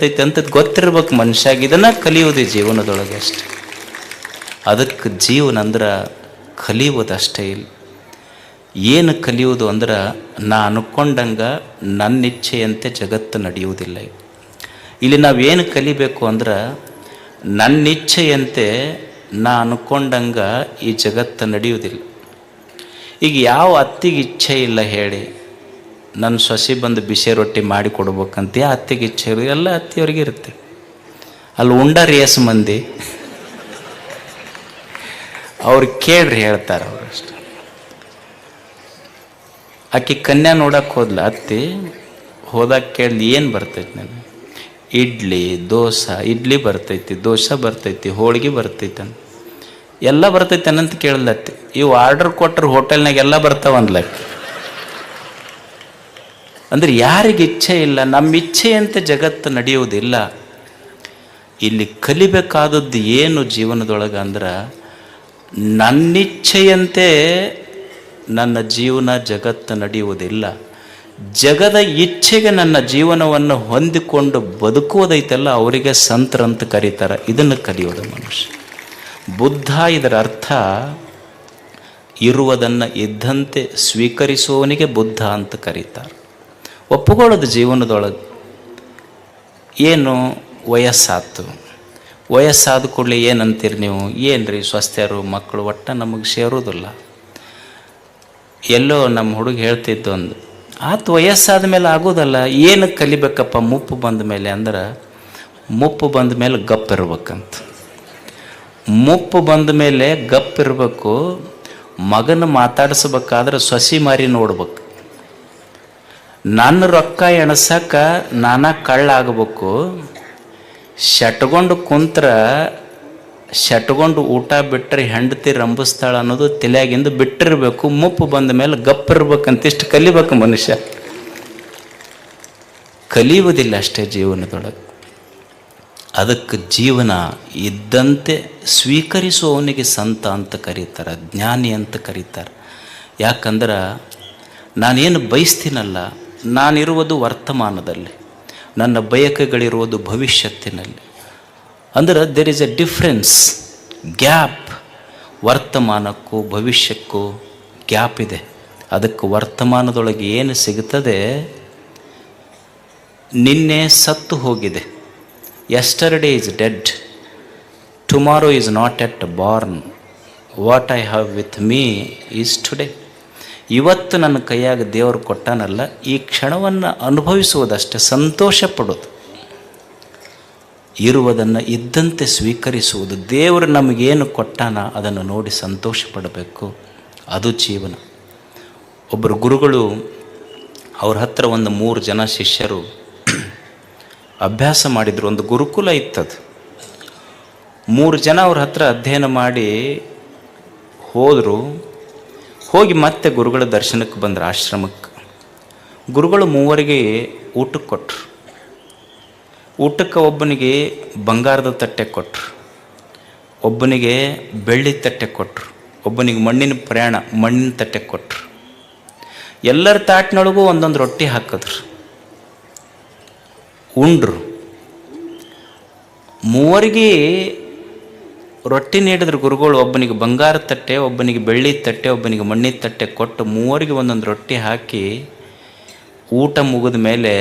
ಇರ್ತೈತೆ ಅಂತ ಗೊತ್ತಿರ್ಬೇಕು ಮನುಷ್ಯಾಗ. ಇದನ್ನ ಕಲಿಯೋದು ಜೀವನದೊಳಗೆ ಅಷ್ಟೆ. ಅದಕ್ಕೆ ಜೀವನ ಅಂದ್ರೆ ಕಲಿಯೋದಷ್ಟೇ ಇಲ್ಲ. ಏನು ಕಲಿಯೋದು ಅಂದ್ರೆ ನಾ ಅನ್ಕೊಂಡಂಗೆ ನನ್ನ ಇಚ್ಛೆಯಂತೆ ಜಗತ್ತು ನಡೆಯುವುದಿಲ್ಲ ಇಲ್ಲಿ ನಾವೇನು ಕಲಿಬೇಕು ಅಂದ್ರೆ ನನ್ನ ಇಚ್ಛೆಯಂತೆ ನಾ ಅನ್ಕೊಂಡಂಗೆ ಈ ಜಗತ್ತು ನಡೆಯುವುದಿಲ್ಲ. ಈಗ ಯಾವ ಅತ್ತಿಗೆ ಇಚ್ಛೆ ಇಲ್ಲ ಹೇಳಿ. ನನ್ನ ಸೊಸೆ ಬಂದು ಬಿಸಿ ರೊಟ್ಟಿ ಮಾಡಿ ಕೊಡ್ಬೇಕಂತ ಅತ್ತೆಗೆ ಇಚ್ಛೆ ಎಲ್ಲ ಅತ್ತೆಯವ್ರಿಗೆ ಇರುತ್ತೆ. ಅಲ್ಲಿ ಉಂಡ ರೇಸ್ ಮಂದಿ. ಅವ್ರು ಕೇಳ್ರಿ ಹೇಳ್ತಾರೆ ಅವ್ರು ಅಷ್ಟೆ. ಆಕೆ ಕನ್ಯಾ ನೋಡಕ್ಕೆ ಹೋದ್ಲ ಅತ್ತಿ, ಹೋದಾಗ ಕೇಳಿ ಏನು ಬರ್ತೈತಿ ನನಗೆ? ಇಡ್ಲಿ, ದೋಸೆ, ಇಡ್ಲಿ ಬರ್ತೈತಿ, ದೋಸೆ ಬರ್ತೈತಿ, ಹೋಳಿಗೆ ಬರ್ತೈತೆ ಎಲ್ಲ ಬರ್ತೈತೆ ಅನ್ನಂತ ಕೇಳಲತ್ತಿ ಇವು ಆರ್ಡರ್ ಕೊಟ್ಟರು ಹೋಟೆಲ್ನಾಗೆಲ್ಲ ಎಲ್ಲ ಬರ್ತಾವಂದ್ಲಕ್ಕೆ ಅಂದ್ರೆ ಯಾರಿಗೆ ಇಚ್ಛೆ ಇಲ್ಲ, ನಮ್ಮ ಇಚ್ಛೆಯಂತೆ ಜಗತ್ತು ನಡೆಯುವುದಿಲ್ಲ. ಇಲ್ಲಿ ಕಲಿಬೇಕಾದದ್ದು ಏನು ಜೀವನದೊಳಗೆ ಅಂದ್ರೆ, ನನ್ನಿಚ್ಛೆಯಂತೆ ನನ್ನ ಜೀವನ ಜಗತ್ತು ನಡೆಯುವುದಿಲ್ಲ. ಜಗದ ಇಚ್ಛೆಗೆ ನನ್ನ ಜೀವನವನ್ನು ಹೊಂದಿಕೊಂಡು ಬದುಕುವುದೈತಲ್ಲ, ಅವರಿಗೆ ಸಂತರಂತ ಕರೀತಾರೆ. ಇದನ್ನು ಕಲಿಯೋದು ಮನುಷ್ಯ. ಬುದ್ಧ ಇದರ ಅರ್ಥ, ಇರುವುದನ್ನು ಇದ್ದಂತೆ ಸ್ವೀಕರಿಸುವವನಿಗೆ ಬುದ್ಧ ಅಂತ ಕರೀತಾರೆ. ಒಪ್ಪುಕೊಳ್ಳೋದು ಜೀವನದೊಳಗೆ. ಏನು? ವಯಸ್ಸಾತು ವಯಸ್ಸಾದ ಕೂಡಲೇ ಏನಂತೀರಿ ನೀವು? ಏನು ರೀ ಸ್ವಸ್ಥರು, ಮಕ್ಕಳು ಒಟ್ಟು ನಮಗೆ ಸೇರೋದಿಲ್ಲ. ಎಲ್ಲೋ ನಮ್ಮ ಹುಡುಗ ಹೇಳ್ತಿದ್ದು ಒಂದು, ಆತು ವಯಸ್ಸಾದ ಮೇಲೆ ಆಗೋದಲ್ಲ, ಏನು ಕಲಿಬೇಕಪ್ಪ ಮುಪ್ಪು ಬಂದ ಮೇಲೆ ಅಂದ್ರೆ, ಮುಪ್ಪು ಬಂದ ಮೇಲೆ ಗಪ್ ಇರ್ಬೇಕಂತ. ಮುಪ್ಪು ಬಂದ ಮೇಲೆ ಗಪ್ ಇರಬೇಕು, ಮಗನ ಮಾತಾಡಿಸ್ಬೇಕಾದ್ರೆ ಸೊಸಿ ಮಾರಿ ನೋಡ್ಬೇಕು. ನನ್ನ ರೊಕ್ಕ ಎಣಸಕ್ಕ ನಾನ ಕಳ್ಳಾಗಬೇಕು. ಶಟ್ಗೊಂಡು ಕುಂತ್ರ, ಶಟ್ಗೊಂಡು ಊಟ ಬಿಟ್ಟರೆ ಹೆಂಡತಿ ರಂಬಿಸ್ತಾಳ ಅನ್ನೋದು ತಲೆಯಾಗಿಂದ ಬಿಟ್ಟಿರ್ಬೇಕು. ಮುಪ್ಪು ಬಂದ ಮೇಲೆ ಗಪ್ಪಿರ್ಬೇಕಂತ ಇಷ್ಟು ಕಲಿಬೇಕು ಮನುಷ್ಯ. ಕಲಿಯುವುದಿಲ್ಲ ಅಷ್ಟೇ ಜೀವನದೊಳಗೆ. ಅದಕ್ಕೆ ಜೀವನ ಇದ್ದಂತೆ ಸ್ವೀಕರಿಸುವವನಿಗೆ ಸಂತ ಅಂತ ಕರೀತಾರೆ, ಜ್ಞಾನಿ ಅಂತ ಕರೀತಾರೆ. ಯಾಕಂದ್ರೆ ನಾನೇನು ಬಯಸ್ತೀನಲ್ಲ ನಾನಿರುವುದು ವರ್ತಮಾನದಲ್ಲಿ, ನನ್ನ ಬಯಕೆಗಳಿರುವುದು ಭವಿಷ್ಯತ್ತಿನಲ್ಲಿ. ಅಂದ್ರೆ there is a difference gap ವರ್ತಮಾನಕ್ಕೂ ಭವಿಷ್ಯಕ್ಕೂ ಗ್ಯಾಪ್ ಇದೆ. ಅದಕ್ಕೆ ವರ್ತಮಾನದೊಳಗೆ ಏನು ಸಿಗುತ್ತದೆ? ನಿನ್ನೆ ಸತ್ತು ಹೋಗಿದೆ. Yesterday is dead tomorrow is not yet born what I have with me is today ಇವತ್ತು ನನ್ನ ಕೈಯಾಗ ದೇವರು ಕೊಟ್ಟನಲ್ಲ, ಈ ಕ್ಷಣವನ್ನು ಅನುಭವಿಸುವುದಷ್ಟೇ ಸಂತೋಷ ಪಡೋದು ಇರುವುದನ್ನು ಇದ್ದಂತೆ ಸ್ವೀಕರಿಸುವುದು. ದೇವರು ನಮಗೇನು ಕೊಟ್ಟಾನ ಅದನ್ನು ನೋಡಿ ಸಂತೋಷ ಪಡಬೇಕು ಅದು ಜೀವನ. ಒಬ್ಬರು ಗುರುಗಳು, ಅವ್ರ ಹತ್ರ ಒಂದು ಮೂರು ಜನ ಶಿಷ್ಯರು ಅಭ್ಯಾಸ ಮಾಡಿದರು. ಒಂದು ಗುರುಕುಲ ಇತ್ತದು. ಮೂರು ಜನ ಅವ್ರ ಹತ್ರ ಅಧ್ಯಯನ ಮಾಡಿ ಹೋದರು. ಹೋಗಿ ಮತ್ತೆ ಗುರುಗಳ ದರ್ಶನಕ್ಕೆ ಬಂದರು ಆಶ್ರಮಕ್ಕೆ. ಗುರುಗಳು ಮೂವರಿಗೆ ಊಟಕ್ಕೆ ಕೊಟ್ಟರು ಊಟಕ್ಕೆ ಒಬ್ಬನಿಗೆ ಬಂಗಾರದ ತಟ್ಟೆ ಕೊಟ್ಟರು ಒಬ್ಬನಿಗೆ ಬೆಳ್ಳಿ ತಟ್ಟೆ ಕೊಟ್ಟರು ಒಬ್ಬನಿಗೆ ಮಣ್ಣಿನ ಪ್ರಯಾಣ, ಮಣ್ಣಿನ ತಟ್ಟೆ ಕೊಟ್ಟರು ಎಲ್ಲರ ತಾಟ್ನೊಳಗೂ ಒಂದೊಂದು ರೊಟ್ಟಿ ಹಾಕಿದ್ರು. ಉಂಡ್ರು. ಮೂವರಿಗೆ ರೊಟ್ಟಿ ನೀಡಿದ್ರು ಗುರುಗಳು ಒಬ್ಬನಿಗೆ ಬಂಗಾರ ತಟ್ಟೆ, ಒಬ್ಬನಿಗೆ ಬೆಳ್ಳಿ ತಟ್ಟೆ, ಒಬ್ಬನಿಗೆ ಮಣ್ಣಿನ ತಟ್ಟೆ ಕೊಟ್ಟು ಮೂವರಿಗೆ ಒಂದೊಂದು ರೊಟ್ಟಿ ಹಾಕಿ ಊಟ ಮುಗಿದ ಮೇಲೆ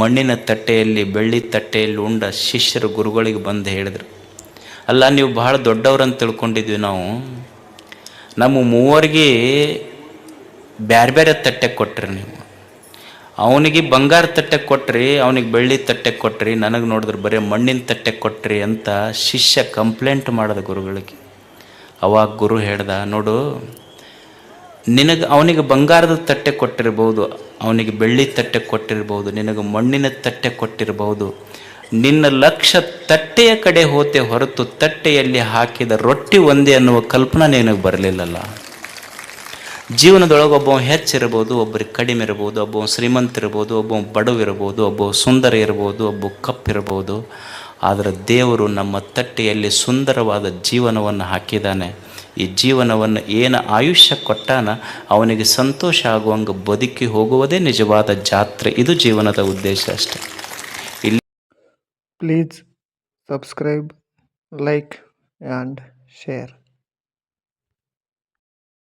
ಮಣ್ಣಿನ ತಟ್ಟೆಯಲ್ಲಿ, ಬೆಳ್ಳಿ ತಟ್ಟೆಯಲ್ಲಿ ಉಂಡ ಶಿಷ್ಯರು ಗುರುಗಳಿಗೆ ಬಂದು ಹೇಳಿದರು. ಅಲ್ಲ, ನೀವು ಬಹಳ ದೊಡ್ಡವ್ರಂತ ತಿಳ್ಕೊಂಡಿದ್ವಿ ನಾವು. ನಮ್ಮ ಮೂವರಿಗೆ ಬ್ಯಾರೆ ಬೇರೆ ತಟ್ಟೆ ಕೊಟ್ರಿ ನೀವು. ಅವನಿಗೆ ಬಂಗಾರ ತಟ್ಟೆ ಕೊಟ್ರಿ, ಅವನಿಗೆ ಬೆಳ್ಳಿ ತಟ್ಟೆ ಕೊಟ್ರಿ, ನನಗೆ ನೋಡಿದ್ರೆ ಬರೀ ಮಣ್ಣಿನ ತಟ್ಟೆ ಕೊಟ್ರಿ ಅಂತ ಶಿಷ್ಯ ಕಂಪ್ಲೇಂಟ್ ಮಾಡಿದ ಗುರುಗಳಿಗೆ. ಅವಾಗ ಗುರು ಹೇಳ್ದ, ನೋಡು, ನಿನಗೆ ಅವನಿಗೆ ಬಂಗಾರದ ತಟ್ಟೆ ಕೊಟ್ಟಿರ್ಬೋದು, ಅವನಿಗೆ ಬೆಳ್ಳಿ ತಟ್ಟೆ ಕೊಟ್ಟಿರ್ಬೋದು, ನಿನಗೆ ಮಣ್ಣಿನ ತಟ್ಟೆ ಕೊಟ್ಟಿರ್ಬೋದು. ನಿನ್ನ ಲಕ್ಷ ತಟ್ಟೆಯ ಕಡೆ ಹೋತೆ ಹೊರತು ತಟ್ಟೆಯಲ್ಲಿ ಹಾಕಿದ ರೊಟ್ಟಿ ಒಂದೇ ಅನ್ನುವ ಕಲ್ಪನಾ ನಿನಗೆ ಬರಲಿಲ್ಲಲ್ಲ. ಜೀವನದೊಳಗೆ ಒಬ್ಬ ಹೆಚ್ಚಿರ್ಬೋದು ಒಬ್ಬರಿಗೆ ಕಡಿಮೆ ಇರ್ಬೋದು ಒಬ್ಬ ಶ್ರೀಮಂತ ಇರ್ಬೋದು ಒಬ್ಬ ಬಡವಿರ್ಬೋದು ಒಬ್ಬ ಸುಂದರ ಇರ್ಬೋದು ಒಬ್ಬ ಕಪ್ಪಿರ್ಬೋದು ಆದರೆ ದೇವರು ನಮ್ಮ ತಟ್ಟೆಯಲ್ಲಿ ಸುಂದರವಾದ ಜೀವನವನ್ನು ಹಾಕಿದ್ದಾನೆ. ಈ ಜೀವನವನ್ನು ಏನು ಆಯುಷ್ಯ ಕೊಟ್ಟಾನ ಅವನಿಗೆ ಸಂತೋಷ ಆಗುವಂಗೆ ಬದುಕಿ ಹೋಗುವುದೇ ನಿಜವಾದ ಜಾತ್ರೆ. ಇದು ಜೀವನದ ಉದ್ದೇಶ ಅಷ್ಟೆ. Please subscribe like and share.